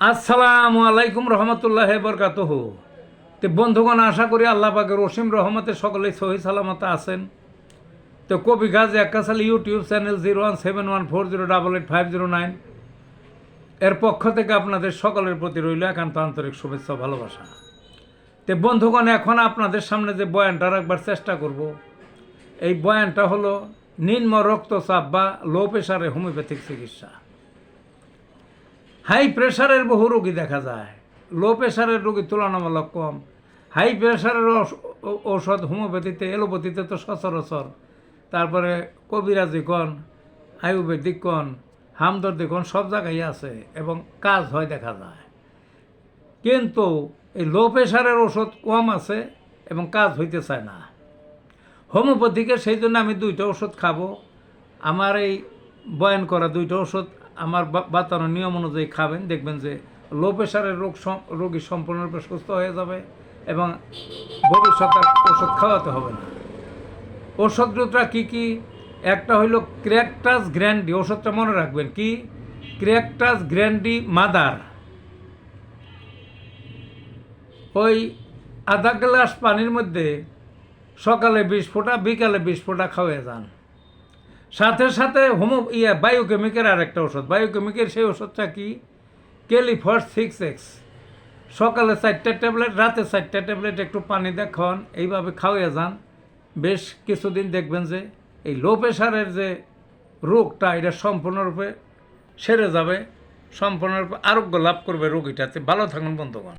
আসসালামু আলাইকুম রহমতুল্লাহ বরকাতহ। তো বন্ধুগণ, আশা করি আল্লাহ পাকের রসিম রহমতে সকলেই সহি সালামত আছেন। তো কবি গাজ একাশাল YouTube channel zero one seven one four zero double eight five zero nine. এর পক্ষ থেকে আপনাদের সকলের প্রতি রইল একান্ত আন্তরিক শুভেচ্ছা ভালোবাসা। তো বন্ধুগণ, এখন আপনাদের সামনে যে বয়ানটা রাখবার চেষ্টা করব, এই বয়ানটা হলো, নিম্ন রক্তচাপ বা লো প্রেশারে হোমিওপ্যাথিক চিকিৎসা। হাই প্রেশারের বহু রোগী দেখা যায়। লো প্রেশারের রোগী তুলনামূলক কম। হাই প্রেশারের ঔষ- ঔষধ হোমিওপ্যাথিতে এলোপ্যাথিতে তো সচরাচর। তারপরে কবিরাজি কন আয়ুর্বেদিক কন হামদর্দি কন সব জায়গায় আছে এবং কাজ হয় দেখা যায়। কিন্তু এই লো প্রেশারের ওষুধ কম আছে এবং কাজ হইতে চায় না। হোমিওপ্যাথিকে সেই জন্য আমি দুইটা ওষুধ খাব। আমার এই বয়ান করা দুইটা ওষুধ আমার বাতানো নিয়ম অনুযায়ী খাবেন, দেখবেন যে লো প্রেশারের রোগ রোগী সম্পূর্ণরূপে সুস্থ হয়ে যাবে এবং ভবিষ্যতে ওষুধ খাওয়াতে হবে না। ওষুধ দুটা কী কী? একটা হইল ক্র্যাকটাস গ্র্যান্ডি ওষুধটা মনে রাখবেন কি? ক্র্যাকটাস গ্র্যান্ডি মাদার ওই আধা গ্লাস পানির মধ্যে সকালে বিশ ফোঁটা, বিকালে বিশ ফোঁটা খাওয়াই যান। সাথে সাথে হোমো ইয়ে বায়োকেমিকের আর একটা ওষুধ বায়োকেমিকের সেই ওষুধটা কি? কেলিফর সিক্স এক্স সকালে চারটে ট্যাবলেট, রাতে চারটে ট্যাবলেট, একটু পানি দিয়ে খাওয়ান। এইভাবে খাওয়াইয়া যান। বেশ কিছুদিন দেখবেন যে এই লো প্রেশারের যে রোগটা, এটা সম্পূর্ণরূপে সেরে যাবে, সম্পূর্ণরূপে আরোগ্য লাভ করবে রোগীটাতে। ভালো থাকুন, বন্ধুগণ।